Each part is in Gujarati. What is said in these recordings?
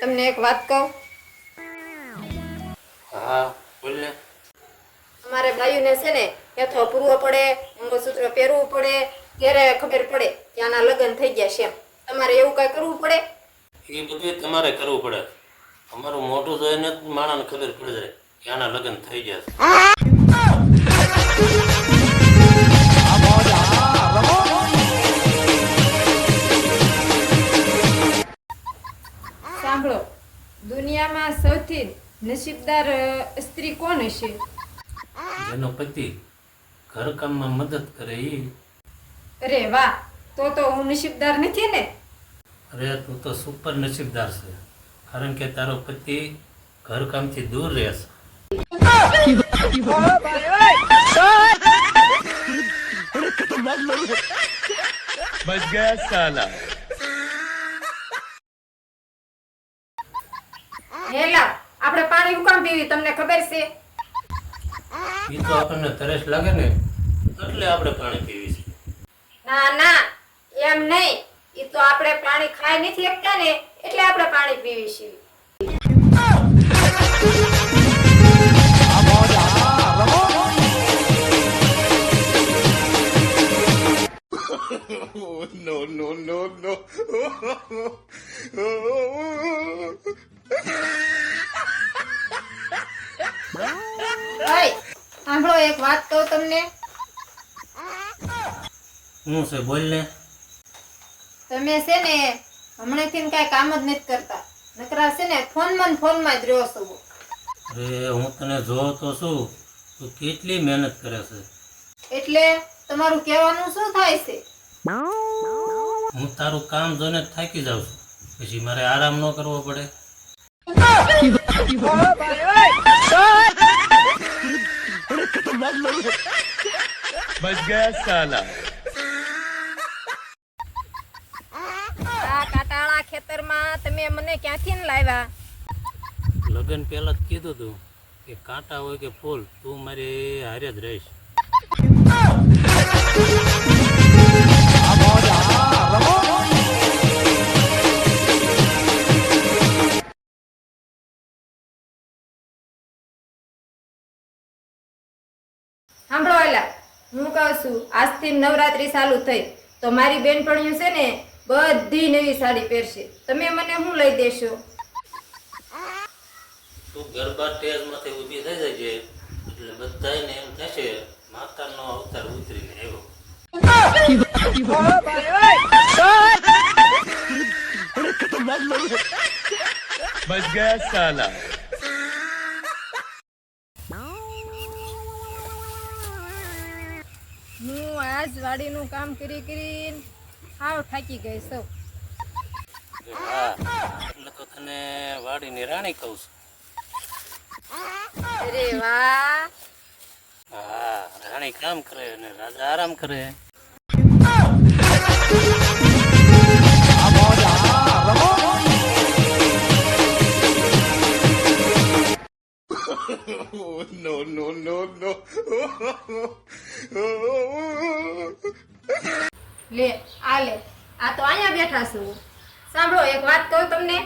તમને એક વાત કહું? હા બોલ ને અમારે ભાઈઓને છે ને હેથો પૂરવો પડે મંગળસૂત્ર પહેરવું પડે ત્યારે ખબર પડે કે આના લગ્ન થઈ ગયા છે તમારે એવું કઈ કરવું પડે? એ બધું તમારે કરવું પડે. અમારું મોટું જોઈને માણસને ખબર પડી જાય કે આના લગ્ન થઈ ગયા સાંભળો દુનિયામાં સૌથી નસીબદાર સ્ત્રી કોણ હશે જેનો પતિ ઘરકામમાં મદદ કરે એ અરે વાહ તો તો હું નસીબદાર નથી ને અરે તું તો સુપર નસીબદાર છે કારણ કે તારો પતિ ઘરકામથી દૂર રહેશે બસ ગયા સાલા પાણી હું પીવી તમને ખબર છે? એ તો આપણને તરસ લાગે ને એટલે આપણે પાણી પીવી છે. ના ના એમ નહીં. એ તો આપણે પાણી ખાઈ નથી શકતા ને એટલે આપણે પાણી પીવી છે. No no no no. સાંભળો એક વાત કહું તમને. હું છે બોલ ને. તમે છે ને હમણાંથી કાંઈ કામ જ નથી કરતા. નકરા છે ને ફોનમાં ને ફોનમાં જ રહ્યો છું. અરે હું તને જોઉં તો શું તું કેટલી મહેનત કરે છે. એટલે તમારું કહેવાનું શું થાય છે? હું તારું કામ જોઈને જ થાકી જાઉં છું. પછી મારે આરામ ન કરવો પડે. बच गया साला આ કાટાળા ખેતરમાં તમે મને ક્યાંથી ને લાવ્યા લગ્ન પહેલા જ કીધું તું કે કાંટા હોય કે ફૂલ તું મારી હારે જ રહીશ છું. આજથી નવરાત્રી ચાલુ થઈ. તો મારી બેનપણીઓ છે ને બધી નવી સાડી પહેરશે. તમે મને શું લઈ દેશો? તું ગરબા ટેરમાંથી ઊભી થઈ જજે. એટલે બધાને એમ થશે માતાનો અવતાર ઉતરીને આવ્યો. બસ ગયા સાલા. વાડીનું કામ કરી કરીને હાવ થાકી ગઈ સૌ. તો તને વાડીની રાણી કહું છું. અરે વાહ. હા રાણી કામ કરે અને રાજા આરામ કરે. No no no no લે આ લે આ તો અહીંયા બેઠા છું સાંભળો એક વાત કહું તમને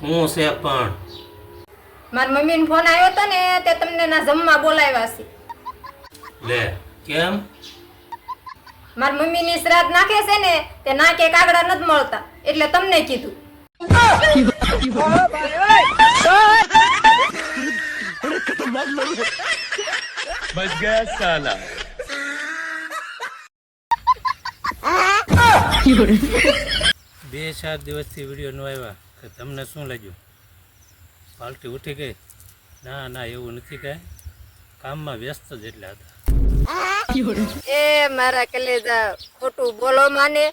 હું છે પણ મારી મમ્મીનો ફોન આવ્યો હતો ને તે તમને ના જમવા બોલાવ્યા છે લે કેમ મારી મમ્મીની શ્રાદ્ધ નાખે છે ને તે નાકે કાગડા નથી મળતા એટલે તમને કીધું ગયા સાલા બે સાત દિવસથી વીડિયો નો આવ્યા કે તમને શું લાગ્યું? પાલટી ઉઠી ગઈ? ના ના એવું નથી કાંઈ. કામમાં વ્યસ્ત જ એટલા હતા. એ મારા કલેજા ખોટું બોલો માને.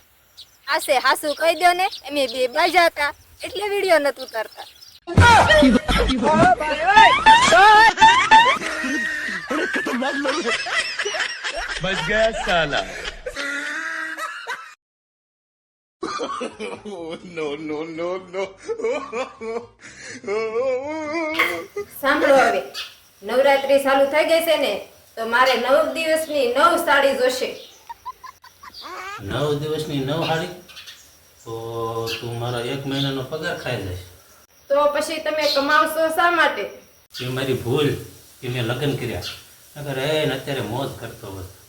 આસે હાસુ કહી દો ને અમે બે બાજા હતા. એટલે વીડિયો નતું ઉતારતા. ફસ ગયા સાલા નો નો નો નો સાંભળો હવે. નવરાત્રી ચાલુ થઈ ગઈ છે ને તો મારે નવ દિવસની નવ સાડી જોશે. નવ દિવસની નવ સાડી? તો તું મારો એક મહિનાનો પગાર ખાઈ જઈશ તો પછી તમે કમાવશો શા માટે? એ મારી ભૂલ. કે મેં લગ્ન કર્યા. અગર એ અત્યારે મોજ કરતો બધો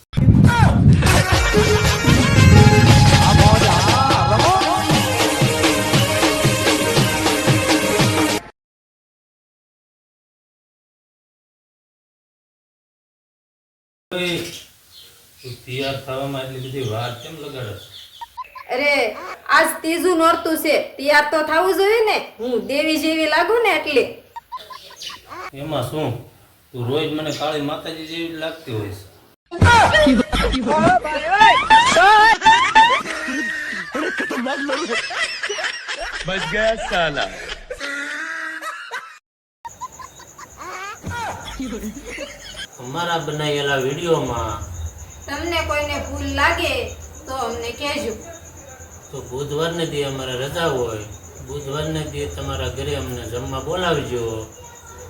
તૈયાર થવામાં એટલી બધી વાર કેમ લગાડે અરે આજ ત્રીજું નોરતું છે. તૈયાર તો થવું જોઈએ ને. હું દેવી જેવી લાગુ ને એટલે. એમાં શું? તું રોજ મને કાળી માતાજી જેવી લાગતી હોઈશ બસ ગયા સાલા અમારા બનાવેલા વિડીયોમાં તમને કોઈને ભૂલ લાગે તો અમને કહેજો. તો બુધવારને દી અમારે રજા હોય. બુધવારને દી તમારા ઘરે અમને જમવા બોલાવજો.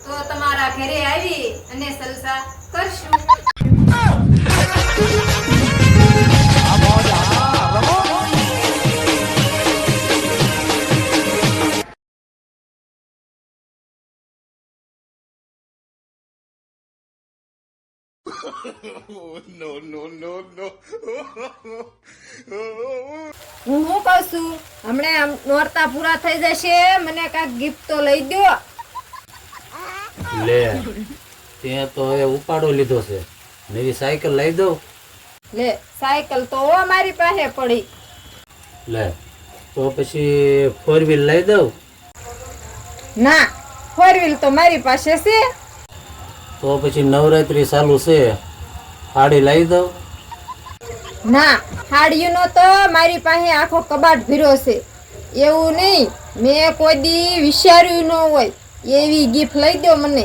તો તમારા ઘરે આવી અને સલસા કરશું. No, no, no, no. હું શું કહું છું? હમણે નોરતા પૂરા થઈ જશે મને કાંઈક ગિફ્ટ તો લઈ દો લે તે તો હવે ઉપાડો લીધો છે. નવી સાયકલ લઈ દઉં. લે સાયકલ તો મારી પાસે પડી. લે તો પછી ફોર વ્હીલ લઈ દઉં. ના ફોર વ્હીલ તો મારી પાસે છે. તો પછી નવરાત્રી ચાલુ છે. સાડી લઈ દઉં. ના હાડીઓનો તો મારી પાસે આખો કબાટ ભીરો છે. એવું નહીં મેં કોઈ દી વિચાર્યું ન હોય. એવી ગિફ્ટ લઈ દો મને.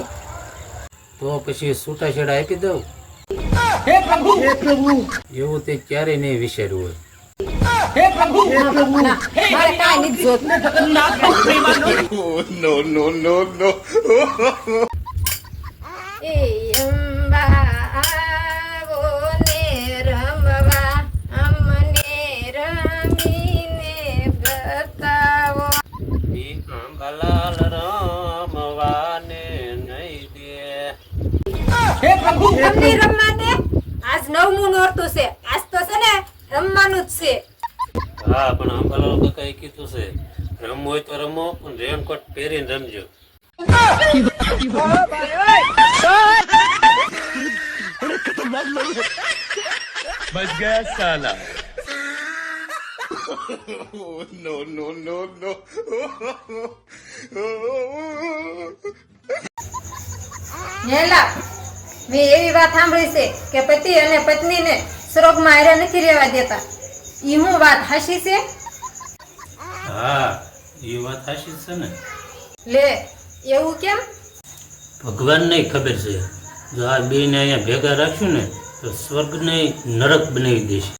તો પછી છૂટાછેડા આપી દઉં. એવું તે ક્યારેય નહીં વિચાર્યું હોય. ના, મારે કાંઈ નથી જોતું. નો નો નો no, no. એ અંબા આવો ને રમવા દે તમને આજ નવમું નોરતું છે આજ તો છે ને રમવાનું જ છે હા પણ આંબાલાલ કાકાએ કીધું છે રમવું હોય તો રમો, પણ રેનકોટ પહેરીને રમજો બચ ગયા સાલા નો નો નો નો નેલા મેં એવી વાત સાંભળી છે કે પતિ અને પત્નીને સ્વર્ગમાં હારે નથી રહેવા દેતા. ઈ હું વાત હાશી છે? હા એ વાત હાશી છે ને. લે એવું કેમ? ભગવાનને ખબર છે. જો આ બેને અહીંયા ભેગા રાખશું ને, તો સ્વર્ગને નરક બનાવી દેશે.